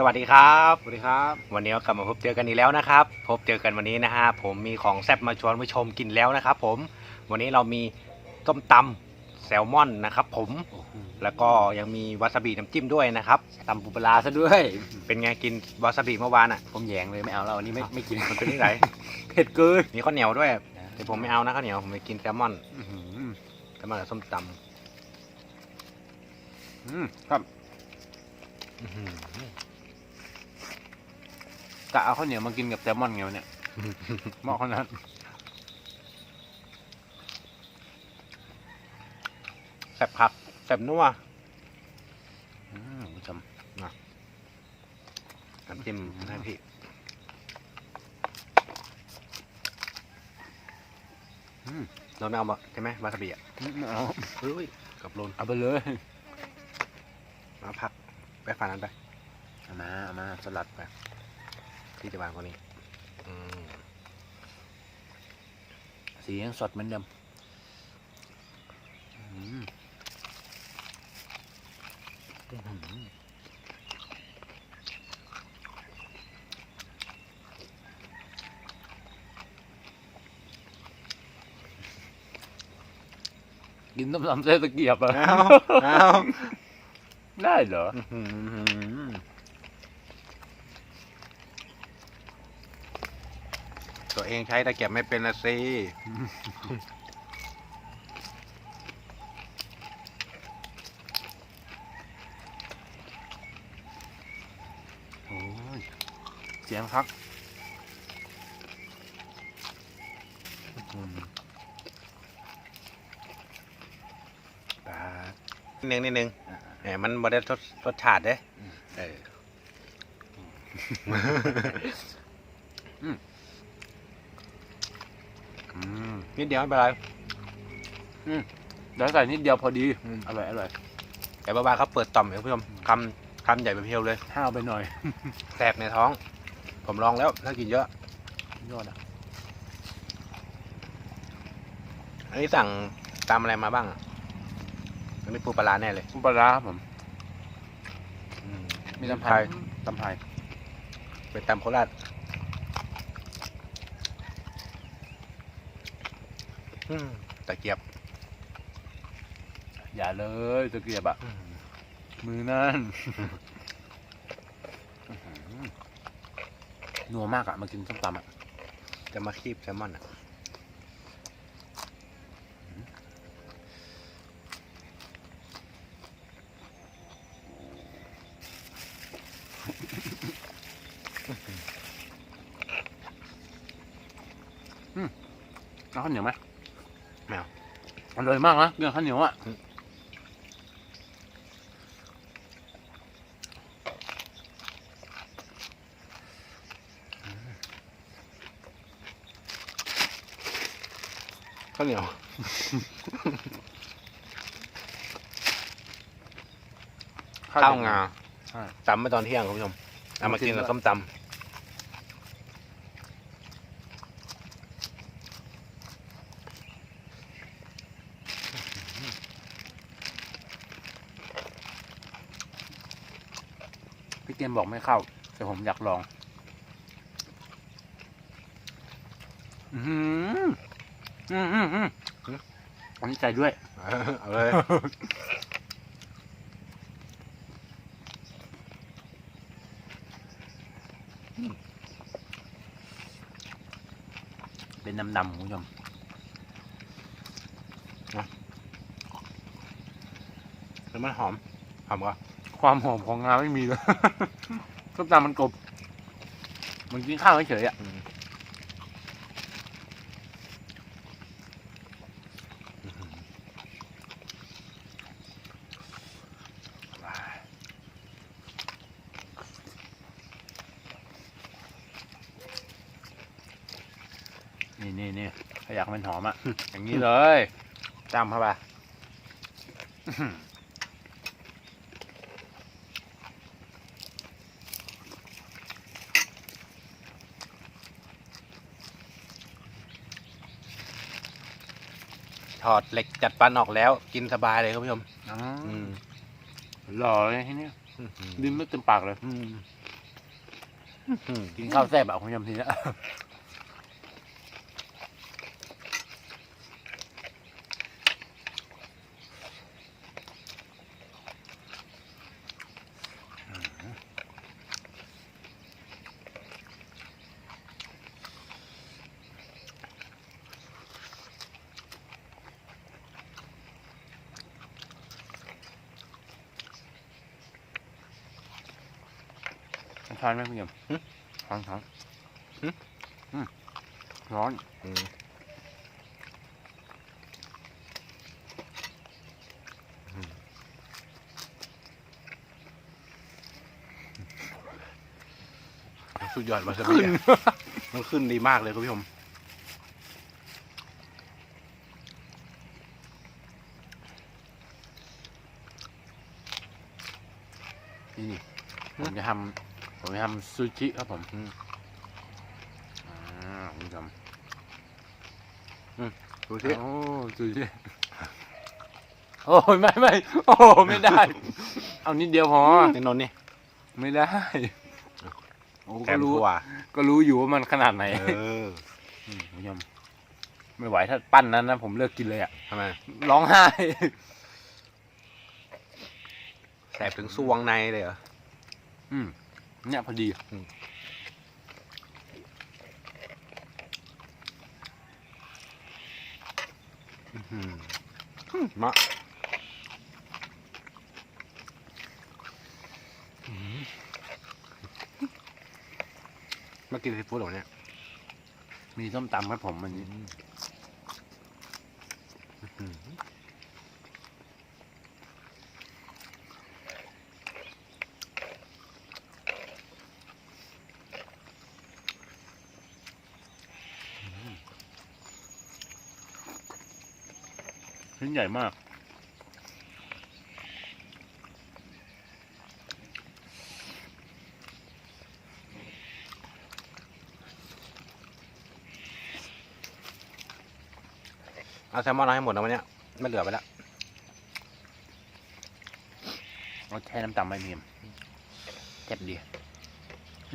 สวัสดีครับสวัสดีครับ วันนี้ก็กลับมาพบเจอกันอีกแล้วนะครับ พบเจอกันวันนี้นะฮะผมมีของแซ่บมาชวนผู้ชมกินแล้วนะครับ ผม วันนี้เรามีต้มตำแซลมอนนะครับ ผม แล้วก็ยังมีวาซาบิน้ำจิ้มด้วยนะครับตำปูปลาร้าซะด้วย เป็นไงกินวาซาบิเมื่อวานอะ ผมแยงเลยไม่เอาแล้วอันนี้ไม่ไม่กินมันเป็นที่ไหนเผ็ดเกินมีข้าวเหนียวด้วยแต่ผมไม่เอานะข้าวเหนียวผมไปกินแซลมอนอื้อหือแซลมอนกับส้มตอืมครับำอื้อหือ กะเอาข้าวเหนียวมากินกับแซลมอนไงวะเนี่ย เหมาะขนาดแซ่บผักแซ่บนัวอืมคุณผู้ชมน้ำจิ้มให้พี่อืมเราไม่เอามาใช่ไหมวาซาบิอะไม่เอาเฮ้ยกับโรนเอาไปเลยมาผักไปฝานั้นไปเอามาเอามาสลัดไป ที่จะวางคนนี้อืมสียังสดเหมือนเดิมอืมอื้อหือกินต้มยำเส้นตะเกียบอะเอาเอาได้เหรอ อื้อหือ ตัวเองใช้ตะเกียบไม่เป็นละสิโอ้ยเสียงครับอืมปลานิดนึงนิดนึงแหมมันบ่ได้รสรสชาติเด้อืมเอออืม นิดเดียวไม่เป็นไรเดี๋ยวใส่นิดเดียวพอดีอืมอร่อยอร่อยแต่บ้าๆเขาเปิดต่อมเลยคุณผู้ชมคำคำใหญ่ไปเพียวเลยห้าวไปหน่อย แสบในท้อง ผมลองแล้ว ถ้ากินเยอะ ยอดอะอันนี้สั่งตามอะไรมาบ้างอะอันนี้ปูปลาร้าแน่เลยปลาร้าครับผม อืมมีตำไทยตำไทยเป็นตำโคราชอืม ตะเกียบ อย่าเลยตะเกียบอะมือนั่นนัวมากอะมากินส้มตำอะจะมาคีบแซลมอนอะเอาข้าวเหนียวไหมไม่เอา อร่อยมากนะเรื่องข้าวเหนียวอะข้าวเหนียว ข้าวงาใช่ตำเมื่อตอนเที่ยงคุณผู้ชมเอามากินกับส้มตำ พี่เกมบอกไม่เข้า แต่ผมอยากลอง อืมอืมอืมอืมอันนี้ใจด้วย เอาเลย เป็นดำดำๆคุณผู้ชมแล้วมันหอม หอมก็ ความหอมของงาไม่มีเลยส้มตำมันกบมันกินข้าวเฉยๆอะนี่นี่นี่ถ้าอยากให้มันหอมอะ อย่างนี้เลยจำเข้าไป ถอดเหล็กจัดฟันออกแล้ว กินสบายเลยครับผู้ชมอ๋อหล่อเลยที่นี่ดิ้นไม่เต็มปากเลยกินข้าวแซ่บอะคุณผู้ชมทีนี้ะช้อนไหมพี่เกมช้อนช้อนอืมร้อนอืมสุดยอดวาซาบิอะมันขึ้นดีมากเลยคุณผู้ชมนี่นี่ผมจะทำ ผมจะทำซูชิครับผมอืมอ่าคุณผู้ชมดูสิโอ้ซูชิโอ้ยไม่ไม่โอ้ไม่ได้ เอานิดเดียวพอนี่นนท์นี่ไม่ได้โอ้แถก็มรู้ถั่วก็รู้อยู่ว่ามันขนาดไหนเออมคุณผู้ชมไม่ไหวถ้าปั้นนั้นนะผมเลิกกินเลยอะทำไมร้องไห้แสบถึงซวงในเลยเหรออืม เนี่ยพอดีอื้อหือมะอื้อหือมากินซีฟู้ดเหรอเนี่ย มีส้มตำครับผมวันนี้ ชิ้นใหญ่มาก เอาแซลมอนเอาให้หมดนะวันเนี้ยไม่เหลือไปแล้วเราแช่น้ำตำไม่เมียมเจ็บดี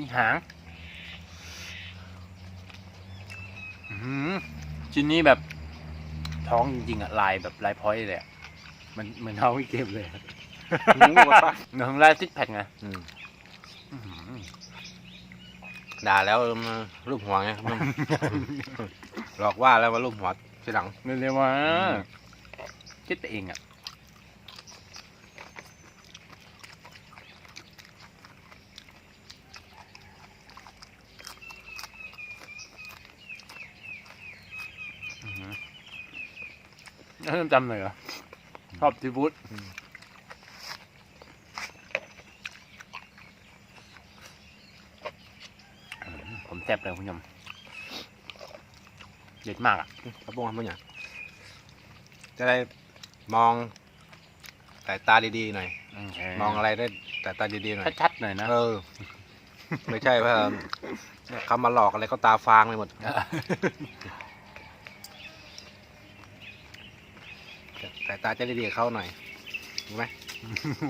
นี่หาง อื้อหือชิ้นนี้แบบ ท้องจริงๆอะลายแบบลายพอยต์เลยอะมันเหมือนเท้าไม่เก็บเลยอะหมดปะเหมือนลายซิกแพคไงอืมอื้อหือด่าแล้วมารูปหัวไง หลอกว่าแล้วมารูปหัวทีหลังเรียกว่าอืมคิดไปเองอะอื้อหือแล้ว น้ำจำหน่อยเหรอชอบซีฟู้ดอืมผมแซ่บเลยคุณผู้ชมเด็ดมากอะกระโปรงทำเป็นอย่างจะได้มองสายตาดีๆหน่อย มองอะไรได้สายตาดีๆหน่อย ชัดๆหน่อยนะ เออ ไม่ใช่ว่าคำมาหลอกอะไรก็ตาฟางไปหมด สายตาจะได้ดีเข้าหน่อยถูกไหม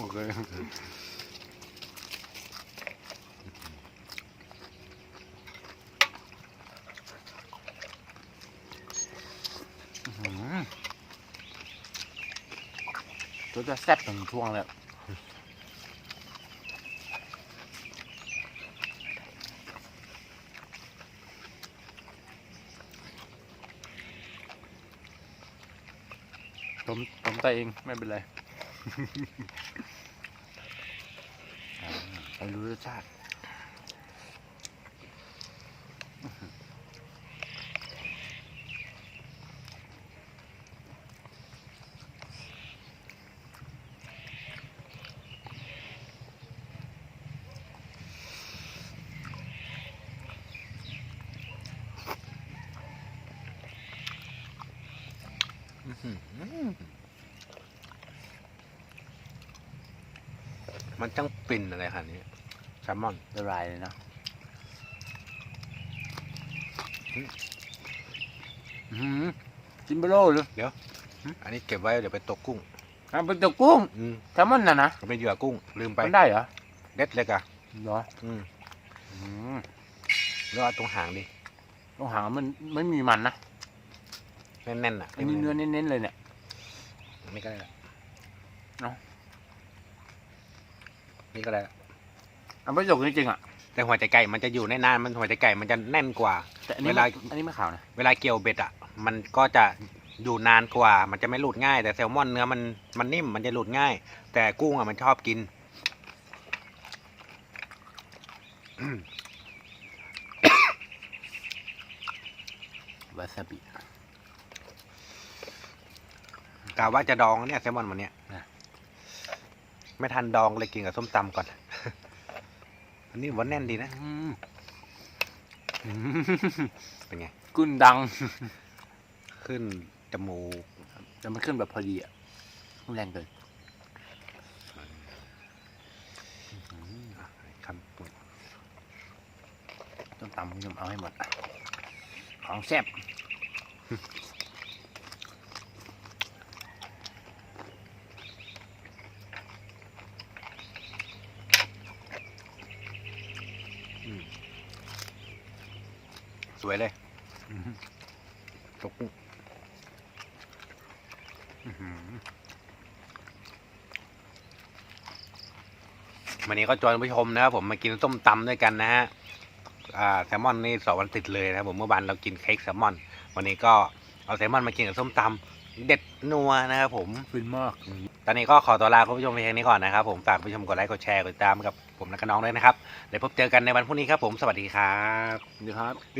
โอเคตัวจะแซ่บถึงช่วงเลย ผมผมใส่เองไม่เป็นไรไปรู้รสชาติ มันจังปิ่นอะไรขนาดนี้แซลมอนละลายเลยนะอืมอื้อหือจิมเบโร่เลยอันนี้เก็บไว้เดี๋ยวไปตกกุ้ง อะเป็นตัวกุ้งอืมแซลมอนน่ะนะมันเป็นเหยื่อกุ้ง ลืมไปมันได้เหรอเด็ดเลยกะเหรออืมอืมแล้วเอาตรงหางดิต้องหางมันไม่มีมันนะแน่นๆอะอันนี้เนื้อเน้นๆเลยเนี่ยนี่ก็ได้ละเนาะ นี่ก็ได้ละอันประโยคจริงๆอะแต่หัวใจไก่มันจะอยู่ในนานมันหัวใจไก่มันจะแน่นกว่า แต่อันนี้เวลา อันนี้ไม่ขาวนะเวลาเกี่ยวเบ็ดอะ มันก็จะอยู่นานกว่า มันจะไม่หลุดง่าย แต่แซลมอนเนื้อมันมันนิ่มมันจะหลุดง่าย แต่กุ้งอะมันชอบกิน วาซาบิกะว่าจะดองเนี่ยแซลมอนวันเนี้ยนะ ไม่ทันดองเลยกินกับส้มตำก่อน อันนี้ว่าแน่นดีนะอืมอืมเป็นไง กุ้นดัง ขึ้นจมูกแต่มันขึ้นแบบพอดีอะแรงเกินอะคำปุ่นต้องตำคุณผู้ชมเอาให้หมด ของแซ่บ วยเลยอืมตกกุ้งอื้อหือวันนี้ก็ชวนผู้ชมนะครับผมมากินส้มตำด้วยกันนะฮะอ่าแซลมอนนี่สองวันติดเลยนะครับผมเมื่อวานเรากินเค้กแซลมอน วันนี้ก็เอาแซลมอนมากินกับส้มตำเด็ดนัวนะครับผมฟินมากตอนนี้ก็ขอตัวลาคุณผู้ชมไปเพียงนี้ก่อนนะครับผมฝากผู้ชมกดไลค์กดแชร์กดติดตามกับผมและก็น้องด้วยนะครับเดี๋ยวพบเจอกันในวันพรุ่งนี้ครับผมสวัสดีครับดีครับ